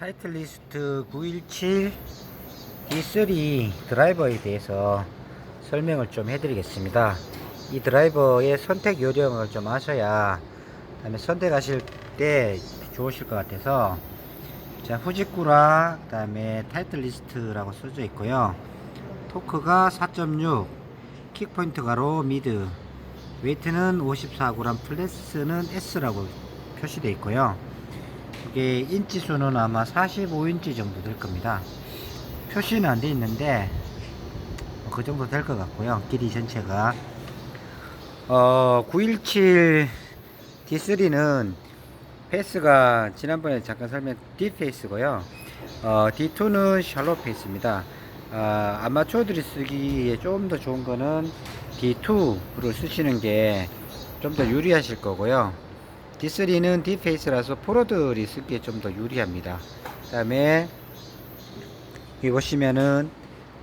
타이틀리스트 917 D3 드라이버에 대해서 설명을 좀 해드리겠습니다. 이 드라이버의 선택 요령을 좀 아셔야 그다음에 선택하실 때 좋으실 것 같아서 자 후지꾸라 그 다음에 타이틀리스트라고 써져 있고요. 토크가 4.6 킥포인트 가로 미드 웨이트는 54g 플래스는 S라고 표시되어 있고요. 이게 인치 수는 아마 45인치 정도 될 겁니다. 표시는 안 돼 있는데 뭐그 정도 될 것 같고요. 길이 전체가 어, 917 D3는 페이스가 지난번에 잠깐 설명 D 페이스고요. 어, D2는 샬로 페이스입니다. 어, 아마추어들이 쓰기에 좀 더 좋은 거는 D2를 쓰시는 게 좀 더 유리하실 거고요. D3는 D 페이스라서 프로들이 쓰기에 좀 더 유리합니다. 그 다음에 여기 보시면은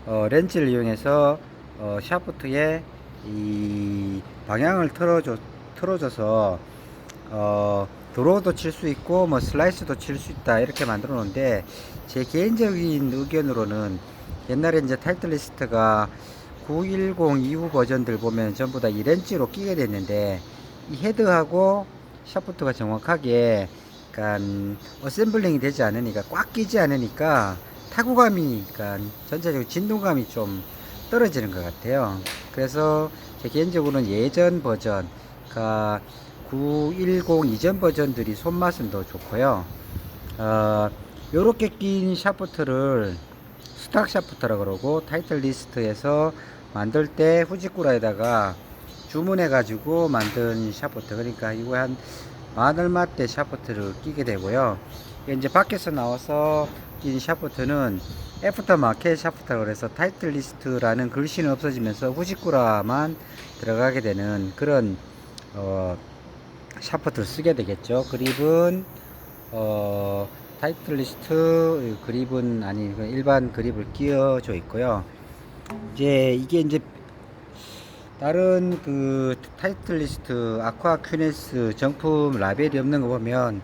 어, 렌즈를 이용해서 어, 샤프트에 이 방향을 틀어줘, 틀어줘서 어, 드로우도 칠 수 있고 뭐 슬라이스도 칠 수 있다 이렇게 만들어 놓은데 제 개인적인 의견으로는 옛날에 이제 타이틀리스트가 910 이후 버전들 보면 전부 다 이 렌즈로 끼게 됐는데 이 헤드하고 샤프트가 정확하게 그러니까 어셈블링이 되지 않으니까 꽉 끼지 않으니까 타구감이 그러니까 전체적으로 진동감이 좀 떨어지는 것 같아요. 그래서 제 개인적으로는 예전 버전, 그러니까 910 이전 버전들이 손맛은 더 좋고요. 어, 요렇게 낀 샤프트를 스탁 샤프트라 그러고 타이틀 리스트에서 만들 때 후지꾸라에다가 주문해 가지고 만든 샤프트 그러니까 이거 한 마늘맛대 샤프트를 끼게 되고요. 이제 밖에서 나와서 낀 샤프트는 애프터 마켓 샤프트라고 그래서 타이틀 리스트라는 글씨는 없어지면서 후지꾸라만 들어가게 되는 그런 어, 샤프트를 쓰게 되겠죠. 그립은 어, 타이틀 리스트 그립은 아니 그 일반 그립을 끼워져 있고요. 이제 이게 이제 다른 그 타이틀 리스트 아쿠아 큐네스 정품 라벨이 없는 거 보면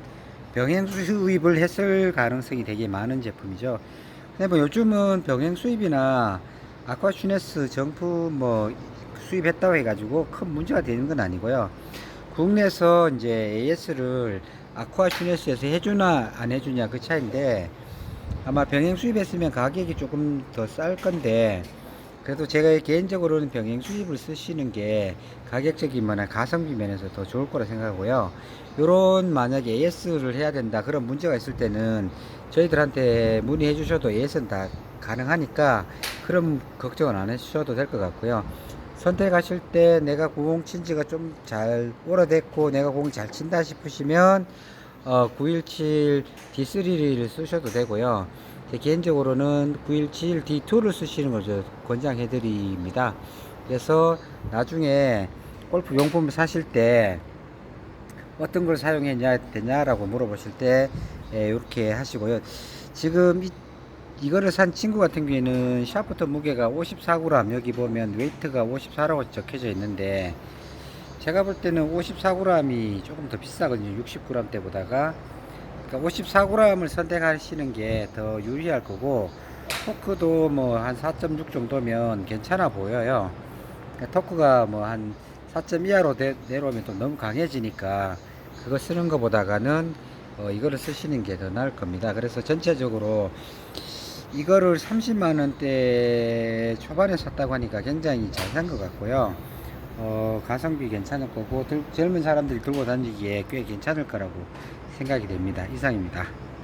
병행 수입을 했을 가능성이 되게 많은 제품이죠. 근데 뭐 요즘은 병행 수입이나 아쿠아 큐네스 정품 뭐 수입했다고 해가지고 큰 문제가 되는 건 아니고요. 국내에서 이제 AS를 아쿠아 슈네스에서 해주나 안 해주냐 그 차인데 아마 병행 수입했으면 가격이 조금 더 쌀 건데 그래도 제가 개인적으로는 병행 수입을 쓰시는 게 가격적인 면에 가성비 면에서 더 좋을 거라 생각하고요. 요런 만약에 AS를 해야 된다 그런 문제가 있을 때는 저희들한테 문의해 주셔도 AS는 다 가능하니까 그런 걱정은 안 해주셔도 될 것 같고요. 선택하실 때 내가 공친 지가 좀 잘 오래됐고 내가 공을 잘 친다 싶으시면 어, 917 D3를 쓰셔도 되고요. 제 개인적으로는 917 D2를 쓰시는 걸저 권장해 드립니다. 그래서 나중에 골프 용품을 사실 때 어떤 걸 사용했냐 되냐라고 물어보실 때 예, 이렇게 하시고요. 지금 이, 이거를 산 친구 같은 경우에는 샤프트 무게가 54g 여기 보면 웨이트가 54라고 적혀져 있는데 제가 볼 때는 54g이 조금 더 비싸거든요 60g 대보다가 그러니까 54g을 선택하시는 게 더 유리할 거고 토크도 뭐 한 4.6 정도면 괜찮아 보여요 그러니까 토크가 뭐 한 4.2 이하로 내려오면 또 너무 강해지니까 그거 쓰는 것보다가는 어, 이거를 쓰시는 게 더 나을 겁니다 그래서 전체적으로 이거를 30만 원대 초반에 샀다고 하니까 굉장히 잘 산 것 같고요. 어, 가성비 괜찮을 거고 들- 젊은 사람들이 들고 다니기에 꽤 괜찮을 거라고 생각이 됩니다. 이상입니다.